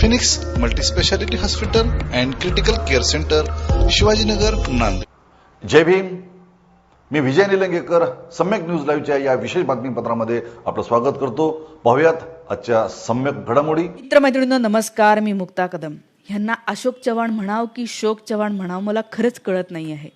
Phoenix multispeciality hospital and critical care centre Shivajinagar Nanded. Jai Bhim. Me Vijay Nilangekar Samyak news लाईव्हच्या या विशेष बातमीपत्रामध्ये आपलं स्वागत करतो. पाहुयात आजच्या सम्यक घडामोडी. मित्रमैत्रिणींनो नमस्कार. मी मुक्ता कदम. ह्यांना अशोक चव्हाण म्हणाव की शोक चव्हाण म्हणाव मला खरंच कळत नाही आहे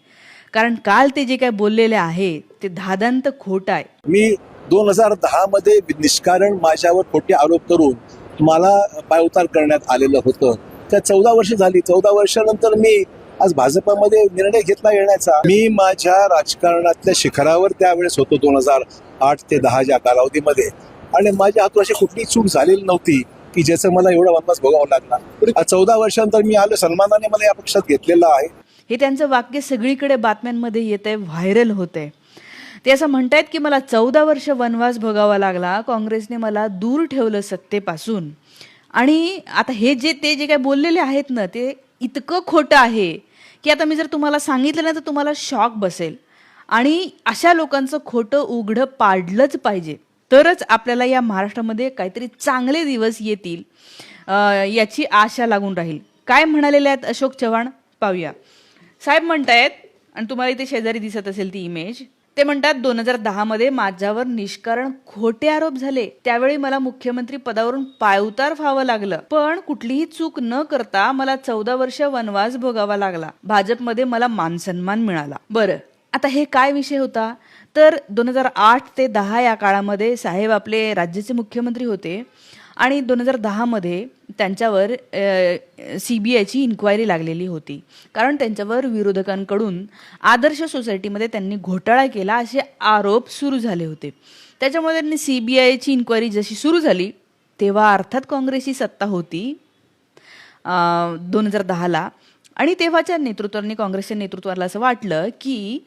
कारण काल ते जे काय बोललेले आहे ते धादांत खोट आहे. मी दोन हजार दहामध्ये निष्कारण माझ्यावर खोटे आरोप करून मला पायउतार करण्यात आलेलं होतं. त्या चौदा वर्ष झाली. चौदा वर्षानंतर मी आज भाजपामध्ये निर्णय घेतला येण्याचा. मी माझ्या राजकारणातल्या शिखरावर त्यावेळेस होतो दोन हजार आठ ते दहाच्या कालावधीमध्ये. आणि माझ्या हातून अशी कुठली चूक झालेली नव्हती की ज्याचं मला एवढा वनवास भोगावा लागला. चौदा वर्षानंतर मी आलो. सन्मानाने मला या पक्षात घेतलेलं आहे. हे त्यांचं वाक्य सगळीकडे बातम्यांमध्ये येत आहे व्हायरल होत आहे ते असं म्हणतायत की मला चौदा वर्ष वनवास भोगावा लागला. काँग्रेसने मला दूर ठेवलं सत्तेपासून. आणि आता हे जे ते जे काय बोललेले आहेत ना ते इतकं खोटं आहे की आता मी जर तुम्हाला सांगितलं ना तर तुम्हाला शॉक बसेल. आणि अशा लोकांचं खोटं उघडं पाडलंच पाहिजे. तरच आपल्याला या महाराष्ट्रामध्ये काहीतरी चांगले दिवस येतील याची आशा लागून राहील. काय म्हणालेले आहेत अशोक चव्हाण? पाहूया. साहेब म्हणतायत आणि तुम्हाला इथे शेजारी दिसत असेल ती इमेज ते म्हणतात दोन हजार दहा मध्ये माझ्यावर निष्कारण खोटे आरोप झाले. त्यावेळी मला मुख्यमंत्री पदावरून पायउतार व्हावं लागलं. पण कुठलीही चूक न करता मला चौदा वर्ष वनवास भोगावा लागला. भाजपमध्ये मला मानसन्मान मिळाला. बरं आता हे काय विषय होता? तर दोन हजार आठ ते दहा या काळामध्ये साहेब आपले राज्याचे मुख्यमंत्री होते. आणि दोन हजार दहामध्ये त्यांच्यावर सी बी आयची इन्क्वायरी लागलेली होती. कारण त्यांच्यावर विरोधकांकडून आदर्श सोसायटीमध्ये त्यांनी घोटाळा केला असे आरोप सुरू झाले होते. त्याच्यामुळे त्यांनी सी बी आयची इन्क्वायरी जशी सुरू झाली तेव्हा अर्थात काँग्रेसची सत्ता होती दोन हजार दहाला. आणि तेव्हाच्या नेतृत्वाने काँग्रेसच्या नेतृत्वाला असं वाटलं की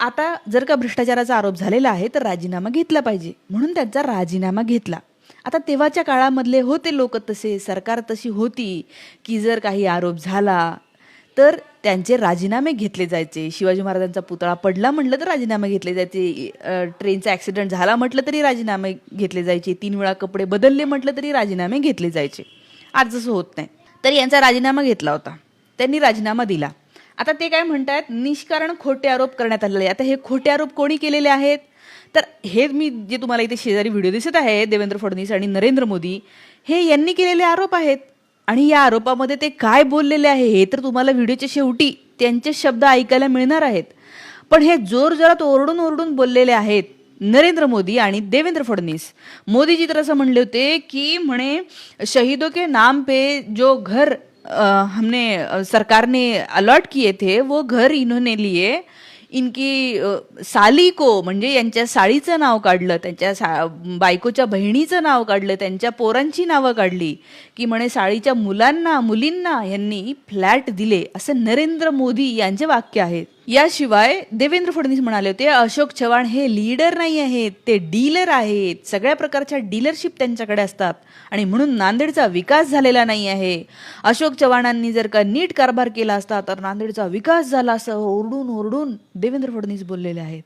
आता जर का भ्रष्टाचाराचा आरोप झालेला आहे तर राजीनामा घेतला पाहिजे. म्हणून त्यांचा राजीनामा घेतला. आता तेव्हाच्या काळामधले होते लोक तसे सरकार तशी होती की जर काही आरोप झाला तर त्यांचे राजीनामे घेतले जायचे. शिवाजी महाराजांचा पुतळा पडला म्हटलं तर राजीनामे घेतले जायचे. ट्रेनचा ॲक्सिडेंट झाला म्हटलं तरी राजीनामे घेतले जायचे. तीन वेळा कपडे बदलले म्हटलं तरी राजीनामे घेतले जायचे. आज जसं होत नाही. तर यांचा राजीनामा घेतला होता. त्यांनी राजीनामा दिला. आता ते काय म्हणतात निष्कारण खोटे आरोप करण्यात आलेले आता हे खोटे आरोप कोणी केलेले आहेत? तर हे मी जे तुम्हाला इथे शेजारी व्हिडिओ दिसत आहे देवेंद्र फडणवीस आणि नरेंद्र मोदी हे यांनी केलेले आरोप आहेत. आणि या आरोपामध्ये ते काय बोललेले आहे हे तर तुम्हाला व्हिडिओच्या शेवटी त्यांचे शब्द ऐकायला मिळणार आहेत. पण हे जोर जोरात ओरडून ओरडून बोललेले आहेत नरेंद्र मोदी आणि देवेंद्र फडणवीस. मोदीजी तर असं म्हणले होते की म्हणे शहीदों के नाम पे जो घर हमने सरकारने सरकार ने अलॉट किए थे वो घर इन्होंने लिए इनकी साली को म्हणजे यांच्या साळीचं नाव काढलं त्यांच्या सा बायकोच्या बहिणीचं नाव काढलं त्यांच्या पोरांची नावं काढली की म्हणे साळीच्या मुलांना मुलींना यांनी फ्लॅट दिले असं नरेंद्र मोदी यांचे वाक्य आहेत याशिवाय देवेंद्र फडणवीस म्हणाले होते अशोक चव्हाण हे लीडर नाही आहेत ते डीलर आहेत. सगळ्या प्रकारच्या डीलरशिप त्यांच्याकडे असतात आणि म्हणून नांदेडचा विकास झालेला नाही आहे. अशोक चव्हाणांनी जर का नीट कारभार केला असता तर नांदेडचा विकास झाला असं ओरडून ओरडून देवेंद्र फडणवीस बोललेले आहेत.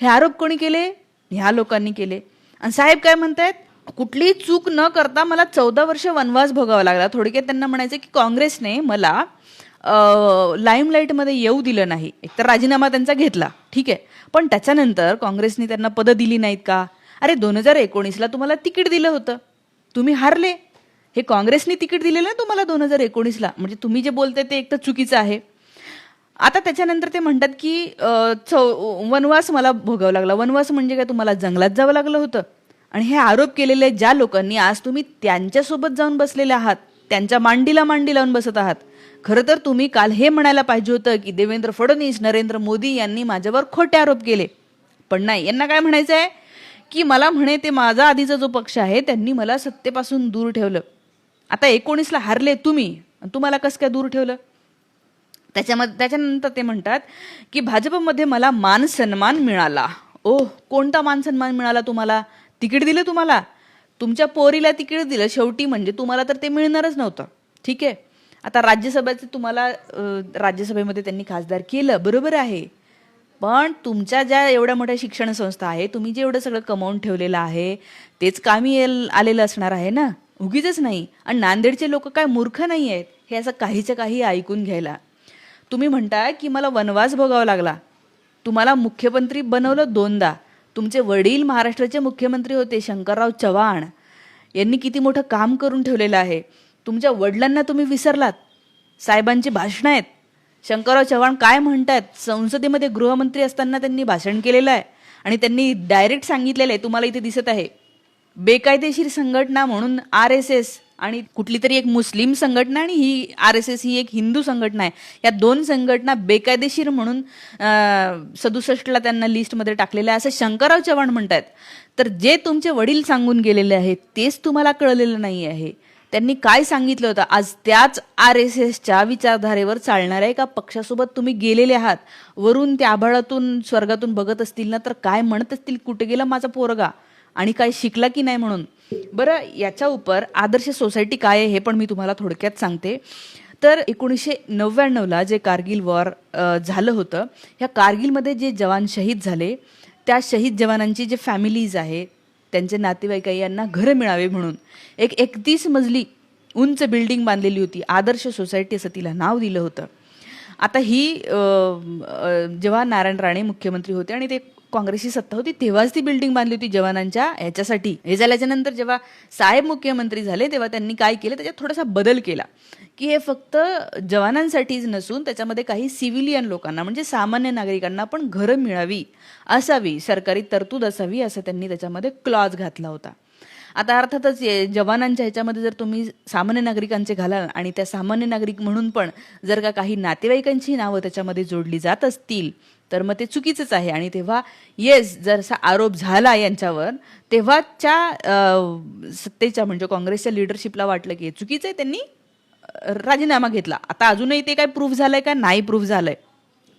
हे आरोप कोणी केले? ह्या लोकांनी केले. आणि साहेब काय म्हणतायत? कुठलीही चूक न करता मला चौदा वर्ष वनवास भोगावा लागला. थोडक्यात त्यांना म्हणायचं की काँग्रेसने मला लाईमलाईटमध्ये येऊ दिलं नाही. एकतर राजीनामा त्यांचा घेतला. ठीक आहे. पण त्याच्यानंतर काँग्रेसने त्यांना पदं दिली नाहीत का? अरे दोन हजार एकोणीसला तुम्हाला तिकीट दिलं होतं. तुम्ही हारले. हे काँग्रेसने तिकीट दिलेलं ना तुम्हाला दोन हजार एकोणीसला. म्हणजे तुम्ही जे बोलते ते एक तर चुकीचं आहे. आता त्याच्यानंतर ते म्हणतात की चौ वनवास मला भोगावा लागला. वनवास म्हणजे काय? तुम्हाला जंगलात जावं लागलं होतं. आणि हे आरोप केलेले ज्या लोकांनी आज तुम्ही त्यांच्यासोबत जाऊन बसलेले आहात त्यांच्या मांडीला मांडी लावून बसत आहात खरं तर तुम्ही काल हे म्हणायला पाहिजे होतं की देवेंद्र फडणवीस नरेंद्र मोदी यांनी माझ्यावर खोटे आरोप केले. पण नाही यांना काय म्हणायचं आहे की मला म्हणे ते माझा आधीचा जो पक्ष आहे त्यांनी मला सत्तेपासून दूर ठेवलं. आता एकोणीसला हारले तुम्ही तुम्हाला कसं काय दूर ठेवलं? त्याच्यामध्ये त्याच्यानंतर ते म्हणतात की भाजपमध्ये मला मान सन्मान मिळाला. ओह कोणता मान सन्मान मिळाला तुम्हाला? तिकीट दिलं तुम्हाला? तुमच्या पोरीला तिकीट दिलं शेवटी म्हणजे तुम्हाला तर ते मिळणारच नव्हतं. ठीक आहे? आता राज्यसभेचं तुम्हाला राज्यसभेमध्ये त्यांनी खासदार केलं बरोबर आहे. पण तुमच्या ज्या एवढ्या मोठ्या शिक्षण संस्था आहे तुम्ही जे एवढं सगळं कमावून ठेवलेलं आहे तेच कामी येल- आलेलं असणार आहे ना? उगीच नाही. आणि नांदेडचे लोक काय मूर्ख नाही आहेत हे असं काहीच्या काही ऐकून घ्यायला. तुम्ही म्हणताय की मला वनवास भोगावा लागला. तुम्हाला मुख्यमंत्री बनवलं दोनदा. तुमचे वडील महाराष्ट्राचे मुख्यमंत्री होते शंकरराव चव्हाण. यांनी किती मोठं काम करून ठेवलेलं आहे. तुमच्या वडिलांना तुम्ही विसरलात. साहेबांची भाषणं आहेत. शंकरराव चव्हाण काय म्हणतात संसदेमध्ये गृहमंत्री असताना त्यांनी भाषण केलेलं आहे. आणि त्यांनी डायरेक्ट सांगितलेलं आहे. तुम्हाला इथे दिसत आहे. बेकायदेशीर संघटना म्हणून आर एस एस आणि कुठली तरी एक मुस्लिम संघटना आणि ही आर एस एस ही एक हिंदू संघटना आहे. या दोन संघटना बेकायदेशीर म्हणून सदुसष्टला त्यांना लिस्टमध्ये टाकलेलं आहे. असं शंकरराव चव्हाण म्हणतात तर जे तुमचे वडील सांगून गेलेले आहेत तेच तुम्हाला कळलेलं नाही आहे. त्यांनी काय सांगितलं होतं? आज त्याच आर एस एसच्या विचारधारेवर चालणाऱ्या एका पक्षासोबत तुम्ही गेलेले आहात. वरून त्या आभाळातून स्वर्गातून बघत असतील ना तर काय म्हणत असतील? कुठे गेला माझा पोरगा? आणि काय शिकला की नाही म्हणून? बरं याच्या उपर आदर्श सोसायटी काय आहे हे पण मी तुम्हाला थोडक्यात सांगते. तर एकोणीसशे नव्याण्णवला जे कारगिल वॉर झालं होतं ह्या कारगिलमध्ये जे जवान शहीद झाले त्या शहीद जवानांची जे फॅमिलीज आहे त्यांचे नातेवाईक यांना घरं मिळावे म्हणून. एक एकतीस मजली उंच बिल्डिंग बांधलेली होती. आदर्श सोसायटी असं तिला नाव दिलं होतं. आता ही जेव्हा नारायण राणे मुख्यमंत्री होते आणि ते काँग्रेसची सत्ता होती तेव्हाच ती बिल्डिंग बांधली होती जवानांच्या याच्यासाठी. हे झाल्याच्यानंतर जेव्हा साहेब मुख्यमंत्री झाले तेव्हा त्यांनी काय केलं? त्याच्यात थोडासा बदल केला. की हे फक्त जवानांसाठीच नसून त्याच्यामध्ये काही सिव्हिलियन लोकांना म्हणजे सामान्य नागरिकांना पण घरं मिळावी असावी सरकारी तरतूद असावी असं त्यांनी त्याच्यामध्ये क्लॉज घातला होता. आता अर्थातच ये- जवानांच्या ह्याच्यामध्ये जर तुम्ही सामान्य नागरिकांचे घालाल आणि त्या सामान्य नागरिक म्हणून पण जर का काही नातेवाईकांची नावं त्याच्यामध्ये जोडली जात असतील तर मग ते चुकीचंच आहे. आणि तेव्हा येस जर असा आरोप झाला यांच्यावर तेव्हाच्या सत्तेच्या म्हणजे काँग्रेसच्या लिडरशिपला वाटलं की हे चुकीचं आहे त्यांनी राजीनामा घेतला. आता अजूनही ते काय प्रूफ झालंय का? नाही प्रूफ झालंय.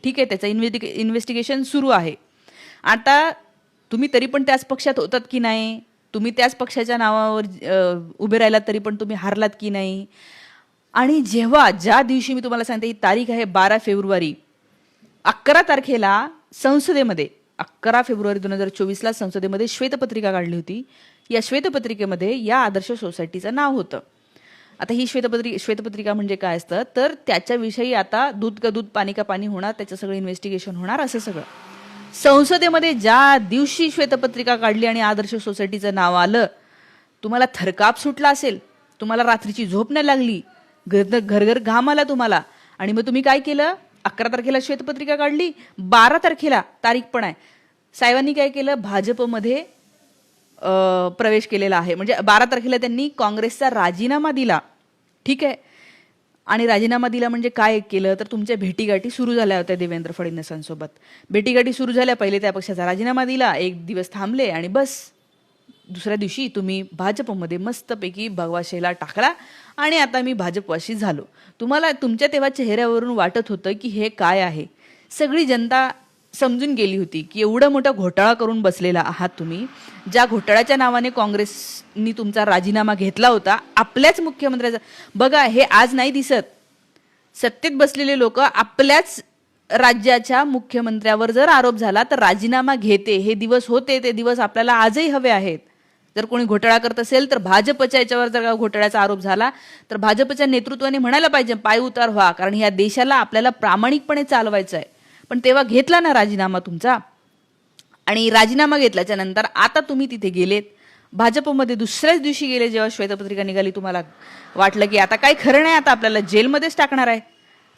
ठीक आहे त्याचं इन्व्हेस्टिगे इन्व्हेस्टिगेशन सुरू आहे. आता तुम्ही तरी पण त्याच पक्षात होतात की नाही? तुम्ही त्याच पक्षाच्या नावावर उभे राहिलात तरी पण तुम्ही हारलात की नाही? आणि जेव्हा ज्या दिवशी मी तुम्हाला सांगते ही तारीख आहे बारा फेब्रुवारी अकरा तारखेला संसदेमध्ये अकरा फेब्रुवारी दोन हजार चोवीसला संसदेमध्ये श्वेतपत्रिका काढली होती. या श्वेतपत्रिकेमध्ये या आदर्श सोसायटीचं नाव होतं. आता ही श्वेतपत्रिका श्वेतपत्रिका म्हणजे काय असतं? तर त्याच्याविषयी आता दूध का दूध पाणी का पाणी होणार त्याचं सगळं इन्व्हेस्टिगेशन होणार असं सगळं. संसदेमध्ये ज्या दिवशी श्वेतपत्रिका काढली आणि आदर्श सोसायटीचं नाव आलं तुम्हाला थरकाप सुटला असेल तुम्हाला रात्रीची झोप नाही लागली घर घरघर घाम आला तुम्हाला. आणि मग तुम्ही काय केलं? अकरा तारखेला श्वेतपत्रिका काढली बारा तारखेला तारीख पण आहे. साहेबांनी काय केलं? भाजपमध्ये प्रवेश केलेला आहे. म्हणजे बारा तारखेला त्यांनी काँग्रेसचा राजीनामा दिला. ठीक आहे? आणि राजीनामा दिला म्हणजे काय केलं? तर तुमच्या भेटीगाठी सुरू झाल्या होत्या देवेंद्र फडणवीसांसोबत. भेटीगाठी सुरू झाल्या पहिले त्या पक्षाचा राजीनामा दिला एक दिवस थांबले आणि बस. दुसऱ्या दिवशी तुम्ही भाजपमध्ये मस्तपैकी भगवाशेला टाकला आणि आता मी भाजपवाशी झालो. तुम्हाला तुमच्या तेव्हा चेहऱ्यावरून वाटत होतं की हे काय आहे? सगळी जनता समजून गेली होती की एवढा मोठा घोटाळा करून बसलेला आहात तुम्ही ज्या घोटाळ्याच्या नावाने काँग्रेसनी तुमचा राजीनामा घेतला होता आपल्याच मुख्यमंत्र्याचा बघा हे आज नाही दिसत. सत्तेत बसलेले लोक आपल्याच राज्याच्या मुख्यमंत्र्यावर जर आरोप झाला तर राजीनामा घेते. हे दिवस होते ते दिवस आपल्याला आजही हवे आहेत. जर कोणी घोटाळा करत असेल तर भाजपच्या याच्यावर जर का घोटाळ्याचा आरोप झाला तर भाजपच्या नेतृत्वाने म्हणायला पाहिजे पाय उतार व्हा कारण या देशाला आपल्याला प्रामाणिकपणे चालवायचं आहे पण तेव्हा घेतला ना राजीनामा तुमचा. आणि राजीनामा घेतल्याच्या नंतर आता तुम्ही तिथे गेलेत. भाजपमध्ये दुसऱ्याच दिवशी गेले जेव्हा श्वेतपत्रिका निघाली तुम्हाला वाटलं की आता काय खरं नाही आता आपल्याला जेलमध्येच टाकणार आहे.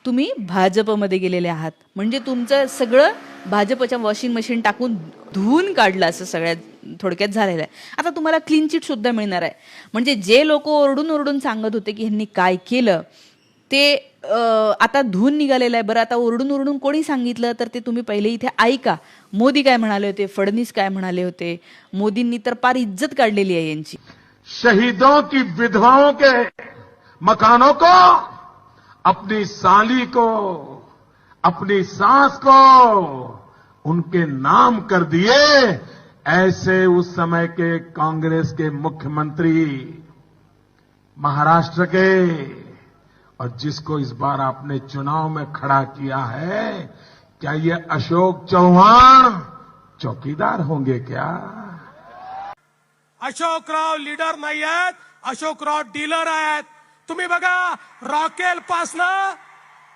तुम्ही भाजपमध्ये गेलेले आहात. म्हणजे तुमचं सगळं भाजपच्या वॉशिंग मशीन टाकून धुवून काढलं असं सगळ्यात थोडक्यात झालेलं आहे. आता तुम्हाला क्लीन चिट सुद्धा मिळणार आहे. म्हणजे जे लोक ओरडून ओरडून सांगत होते की ह्यांनी काय केलं ते आता धुवून निघालेलं आहे. बरं, आता ओरडून ओरडून कोणी सांगितलं? तर ते तुम्ही पहिले इथे ऐका. मोदी काय म्हणाले होते? फडणवीस काय म्हणाले होते? मोदींनी तर पार इज़्ज़त काढलेली आहे यांची. शहीदों की विधवाओं के मकानों को, अपनी साली को, अपनी सास को, उनके नाम कर दिए। ऐसे उस समय के कांग्रेस के मुख्यमंत्री महाराष्ट्र के और जिसको इस बार आपने चुनाव में खड़ा किया है, क्या ये अशोक चौहान चौकीदार होंगे क्या? अशोक राव लीडर नहीं नाही आहेत अशोकराव डीलर आहेत तुम्ही बघा, रॉकेल पासनं,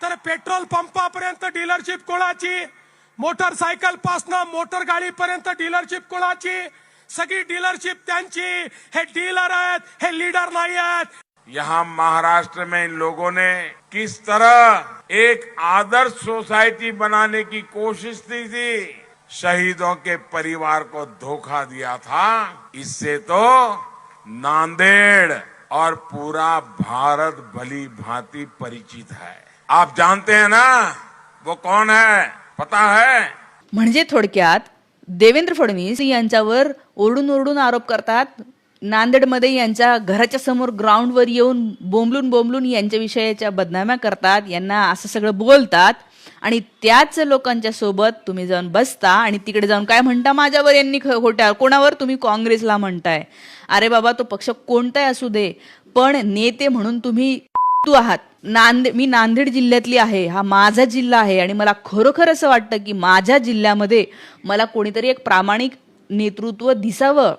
तर पेट्रोल पंपापर्यंत डीलरशिप कोणाची मोटरसायकल पासनं, मोटर गाड़ी गाडीपर्यंत डीलरशिप कोणाची सगळी डीलरशिप हे डीलर आहेत, हे लीडर नाही आहेत। यहाँ महाराष्ट्र में इन लोगों ने किस तरह एक आदर्श सोसाइटी बनाने की कोशिश की थी? शहीदों के परिवार को धोखा दिया था। इससे तो नांदेड़ और पूरा भारत भली भांति परिचित है। आप जानते हैं ना, वो कौन है? पता है? म्हणजे थोडक्यात देवेंद्र फडणवीस यांच्यावर ओरडून ओरडून आरोप करतात नांदेडमध्ये यांच्या घराच्या समोर ग्राउंडवर येऊन बोंबलून बोंबलून यांच्या विषयाच्या बदनाम्या करतात यांना असं सगळं बोलतात आणि त्याच लोकांच्या सोबत तुम्ही जाऊन बसता आणि तिकडे जाऊन काय म्हणता माझ्यावर यांनी ख- खोट्या कोणावर तुम्ही काँग्रेसला म्हणताय? अरे बाबा तो पक्ष कोणताही असू दे पण नेते म्हणून तुम्ही तू आहात. नांदे मी नांदेड जिल्ह्यातली आहे हा माझा जिल्हा आहे आणि मला खरोखर असं वाटतं की माझ्या जिल्ह्यामध्ये मला कोणीतरी एक प्रामाणिक नेतृत्व दिसावं.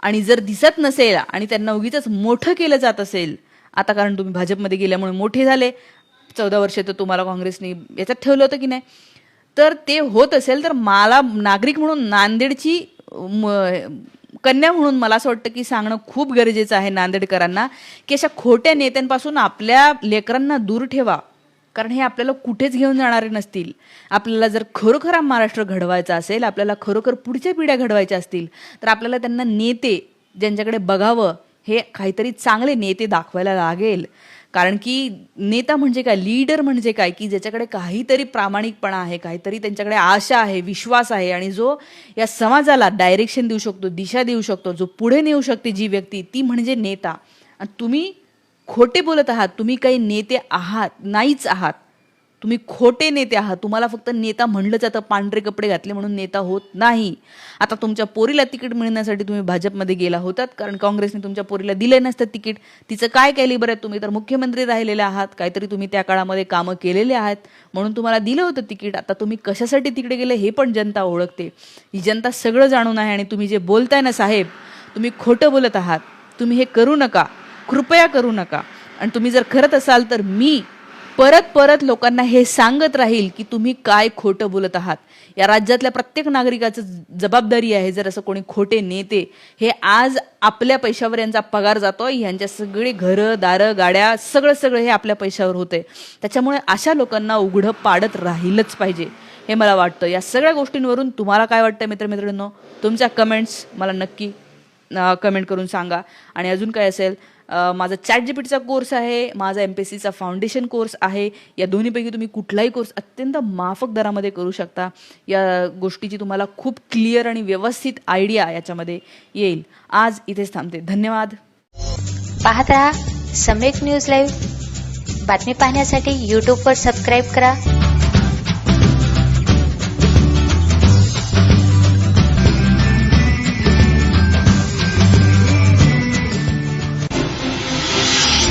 आणि जर दिसत नसेल आणि त्यांना उगीच मोठं केलं जात असेल आता कारण तुम्ही भाजपमध्ये गेल्यामुळे मोठे झाले चौदा वर्ष तर तुम्हाला काँग्रेसने याच्यात ठेवलं होतं की नाही तर ते होत असेल तर मला नागरिक म्हणून नांदेडची म- कन्या म्हणून मला असं वाटतं की सांगणं खूप गरजेचं आहे नांदेडकरांना की अशा खोट्या नेत्यांपासून आपल्या लेकरांना दूर ठेवा. कारण हे आपल्याला कुठेच घेऊन जाणारे नसतील. आपल्याला जर खरोखर महाराष्ट्र घडवायचा असेल आपल्याला खरोखर पुढच्या पिढ्या घडवायच्या असतील तर आपल्याला त्यांना नेते ज्यांच्याकडे बघावं हे काहीतरी चांगले नेते दाखवायला लागेल. कारण की नेता म्हणजे काय? लीडर म्हणजे काय? की ज्याच्याकडे काहीतरी प्रामाणिकपणा आहे काहीतरी त्यांच्याकडे आशा आहे विश्वास आहे आणि जो या समाजाला डायरेक्शन देऊ शकतो दिशा देऊ शकतो जो पुढे नेऊ शकते जी व्यक्ती ती म्हणजे नेता. आणि तुम्ही खोटे बोलत आहात तुम्ही काही नेते आहात नाहीच आहात. तुम्ही खोटे नेते आहात. तुम्हाला फक्त नेता म्हणलं जातं पांढरे कपडे घातले म्हणून नेता होत नाही. आता तुमच्या पोरीला तिकीट मिळण्यासाठी तुम्ही भाजपमध्ये गेला होतात कारण काँग्रेसने तुमच्या पोरीला दिलं नसतं तिकीट. तिचं काय कॅलिबर आहे तुम्ही? तर मुख्यमंत्री राहिलेले आहात काहीतरी तुम्ही त्या काळामध्ये कामं केलेले आहात म्हणून तुम्हाला दिलं होतं तिकीट. आता तुम्ही कशासाठी तिकडे गेले हे पण जनता ओळखते. ही जनता सगळं जाणून आहे आणि तुम्ही जे बोलताय ना साहेब तुम्ही खोटं बोलत आहात. तुम्ही हे करू नका. कृपया करू नका. आणि तुम्ही जर करत असाल तर मी परत परत लोकांना हे सांगत राहील की तुम्ही काय खोटं बोलत आहात. या राज्यातल्या प्रत्येक नागरिकाचं जबाबदारी आहे जर असं कोणी खोटे नेते हे आज आपल्या पैशावर यांचा पगार जातो यांच्या सगळी घरं दारं गाड्या सगळं सगळं हे आपल्या पैशावर होते त्याच्यामुळे अशा लोकांना उघडं पाडत राहीलच पाहिजे हे मला वाटतं. या सगळ्या गोष्टींवरून तुम्हाला काय वाटतं मित्रमित्रांनो तुमच्या कमेंट्स मला नक्की कमेंट करून सांगा. आणि अजून काय असेल? माझा चॅट जीपीटीचा कोर्स आहे माझा एम पी एस सीचा फाउंडेशन कोर्स आहे. या दोन्हीपैकी तुम्ही कुठलाही कोर्स अत्यंत माफक दरामध्ये करू शकता. या गोष्टीची तुम्हाला खूप क्लिअर आणि व्यवस्थित आयडिया याच्यामध्ये येईल. आज इथेच थांबते. धन्यवाद. पाहत सम्यक न्यूज लाईव्ह. बातमी पाहण्यासाठी यूट्यूबवर सबस्क्राईब करा.